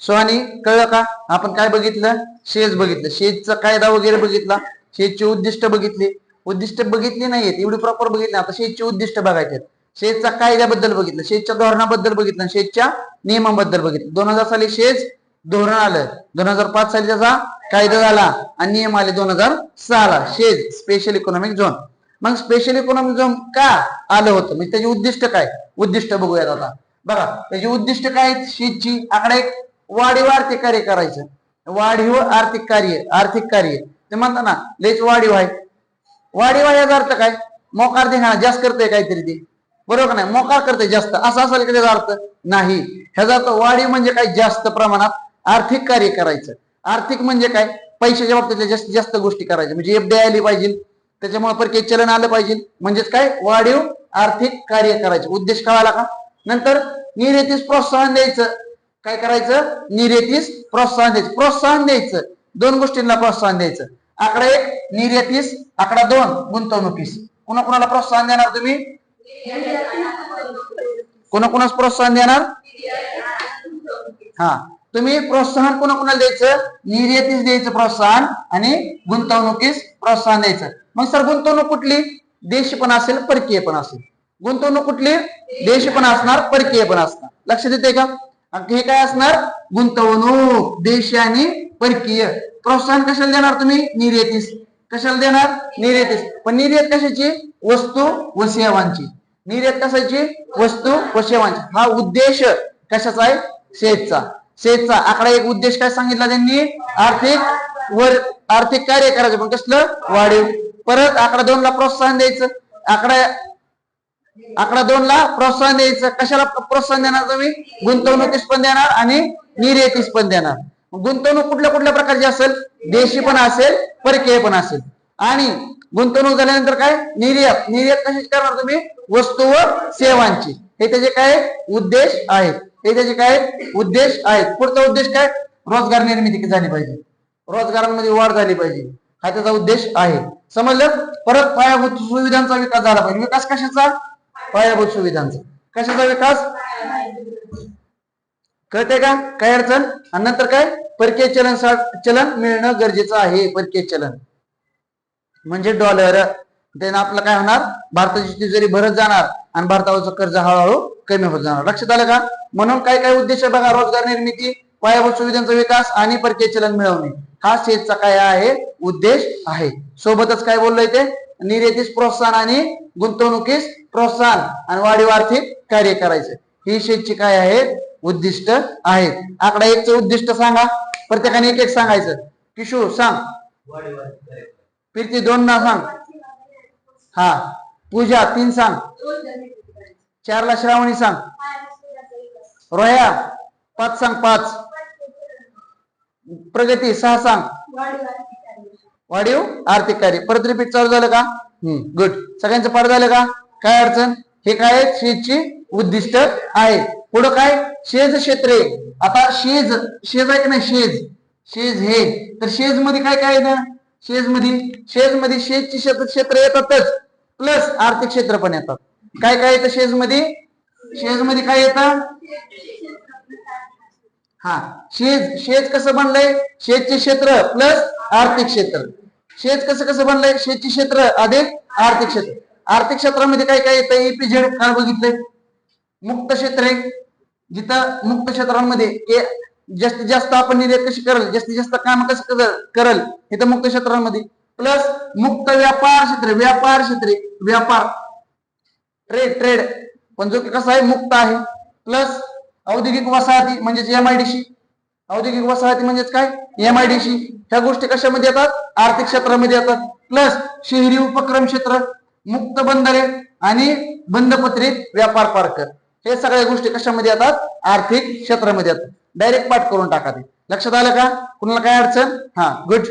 So आणि कळलं का? आपण काय बघितलं? शेज बघितलं. शेजचा कायदा वगैरे बघितला. शेजची उद्दिष्ट बघितली. उद्दिष्ट बघितली नाहीयेत. एवढी प्रॉपर बघितली. आता शेजची उद्दिष्ट बघायचे आहेत. शेजचा कायद्याबद्दल बघितलं. शेजच्या धोरणाबद्दल बघितलं. शेजच्या नियमाबद्दल बघितलं. दोन हजार साली शेज धोरण आलं. दोन हजार पाच साली त्याचा कायदा झाला. आणि नियम आले दोन हजार सहाला. शेज स्पेशल इकॉनॉमिक झोन मग स्पेशल इकॉनॉमिझम का आलं होतं? म्हणजे त्याचे उद्दिष्ट काय? उद्दिष्ट बघूयात आता. बघा त्याची उद्दिष्ट काय आहेत? शेतची आकडे एक वाढीव आर्थिक कार्य करायचं. वाढीव आर्थिक कार्य आर्थिक कार्य. ते म्हणतात ना लेच वाढीव आहे. वाढीव आहे याचा अर्थ काय? मोकार देणार जास्त करतंय काहीतरी ते. बरोबर नाही? मोकार करतंय जास्त. असं असेल का त्याचा अर्थ? नाही. ह्याचा अर्थ वाढीव म्हणजे काय? जास्त प्रमाणात आर्थिक कार्य करायचं. आर्थिक म्हणजे काय? पैशाच्या बाबतीतल्या जास्तीत जास्त गोष्टी करायच्या. म्हणजे एफडी आली पाहिजे. त्याच्यामुळे परकीय चलन आलं पाहिजे. म्हणजेच काय? वाढीव आर्थिक कार्य करायचे. उद्देश कळाला का? नंतर निर्यातीस प्रोत्साहन द्यायचं. काय करायचं? निर्यातीस प्रोत्साहन द्यायचं. प्रोत्साहन द्यायचं. दोन गोष्टींना प्रोत्साहन द्यायचं. आकडा एक निर्यातीस आकडा दोन गुंतवणुकीस. कुणाकुणाला प्रोत्साहन देणार तुम्ही? कोणाकुणास प्रोत्साहन देणार? हा. तुम्ही प्रोत्साहन कोणा कुणाला द्यायचं? निर्यातीस द्यायचं प्रोत्साहन आणि गुंतवणुकीस प्रोत्साहन द्यायचं. मग सर गुंतवणूक कुठली? देश पण असेल परकीय पण असेल. गुंतवणूक कुठली? देश पण असणार परकीय पण असणार. लक्षात येते का? हे काय असणार? गुंतवणूक देशी आणि परकीय. प्रोत्साहन कशाला देणार तुम्ही? निर्यातीस. कशाला देणार? निर्यातीस. पण निर्यात कशाची? वस्तू व सेवांची. निर्यात कशाची? वस्तू व सेवांची. हा उद्देश कशाचा आहे? शेतचा. शेतचा आकडा एक उद्देश काय सांगितला त्यांनी? आर्थिक वर आर्थिक कार्य करायचं. पण कसलं? वाढीव. परत आकडा दोन ला प्रोत्साहन द्यायचं. आकडा आकडा दोन ला प्रोत्साहन द्यायचं. कशाला प्रोत्साहन देणार तुम्ही? गुंतवणुकीस पण देणार आणि निर्यातीस पण देणार. गुंतवणूक कुठल्या कुठल्या प्रकारची असेल? देशी पण असेल परकीय पण असेल. आणि गुंतवणूक झाल्यानंतर काय? निर्यात. निर्यात कशी करणार तुम्ही? वस्तू व सेवांची. हे त्याचे काय उद्देश आहेत. हे त्याचे काय उद्देश आहेत? पुढचा उद्देश काय? रोजगार निर्मिती झाली पाहिजे. रोजगारांमध्ये वाढ झाली पाहिजे. हा त्याचा उद्देश आहे. समजलं? परत पायाभूत सुविधांचा विकास झाला पाहिजे. विकास कशाचा? पायाभूत सुविधांचा. कशाचा विकास? कळते का? काय अडचण? आणि नंतर काय? परकीय चलन चलन मिळणं गरजेचं आहे. परकीय चलन. म्हणजे डॉलर. त्यानं आपलं काय होणार? भारताची तिजोरी भरत जाणार. आणि भारतावरचं कर्ज हळूहळू कमी होत जाणार. लक्षात आलं का? म्हणून काय काय उद्देश आहे बघा रोजगार निर्मिती पायाभूत सुविधांचा विकास आणि परकीय चलन मिळवणे. हा शेतचा काय आहे? उद्देश आहे. सोबतच काय बोललोय ते? निर्यातीस प्रोत्साहन आणि गुंतवणुकीस प्रोत्साहन आणि वाढीव आर्थिक कार्य करायचं. ही शेतची काय आहेत उद्दिष्ट आहेत आकडा एकचं उद्दिष्ट सांगा. प्रत्येकाने एक एक सांगायचं. किशोर सांग. फिरती दोन ना सांग. हा. पूजा तीन सांग. चारला श्रावणी सांग. रोया पाच सांग पाच. प्रगती सहा सांग. वाढीव आर्थिक कार्य. परत रिपीट चालू झालं का? गुड सगळ्यांचं पाठ झालं का? काय अडचण? हे काय? शेजची उद्दिष्ट आहे. पुढं काय? शेज क्षेत्रे आता शेज शेज आहे की नाही? शेज. शेज हे. तर शेजमध्ये काय काय येतं शेजमध्ये शेजमध्ये शेजची क्षेत्र येतातच. प्लस आर्थिक क्षेत्र पण येतात. काय काय येतं शेजमध्ये शेजमध्ये काय येतं? हा शेज शेज कसं बनलंय? शेजचे क्षेत्र प्लस आर्थिक क्षेत्र. शेज कसं कसं बनलंय? शेजचे क्षेत्र अधिक आर्थिक क्षेत्र. आर्थिक क्षेत्रामध्ये काय काय येतं? एपीझेड काय बघितलंय. मुक्त क्षेत्र आहे. जिथं मुक्त क्षेत्रांमध्ये जास्तीत जास्त आपण निर्यात कशी करल? जास्तीत जास्त काम कसं करल? हे इथं मुक्त क्षेत्रांमध्ये. प्लस मुक्त व्यापार क्षेत्र व्यापार क्षेत्रे व्यापार. ट्रेड ट्रेड पण जो की कसा आहे मुक्त आहे. प्लस औद्योगिक वसाहती म्हणजेच एमआयडीसी औद्योगिक वसाहती म्हणजेच काय? एमआयडीसी ह्या गोष्टी कशामध्ये येतात? आर्थिक क्षेत्रामध्ये येतात. प्लस शहरी उपक्रम क्षेत्र मुक्त बंदरे आणि बंदपत्रित व्यापार पार्क. हे सगळ्या गोष्टी कशामध्ये येतात? आर्थिक क्षेत्रामध्ये येतात. डायरेक्ट पाठ करून टाका ते. लक्षात आलं का? कुणाला काय अडचण? हा गुड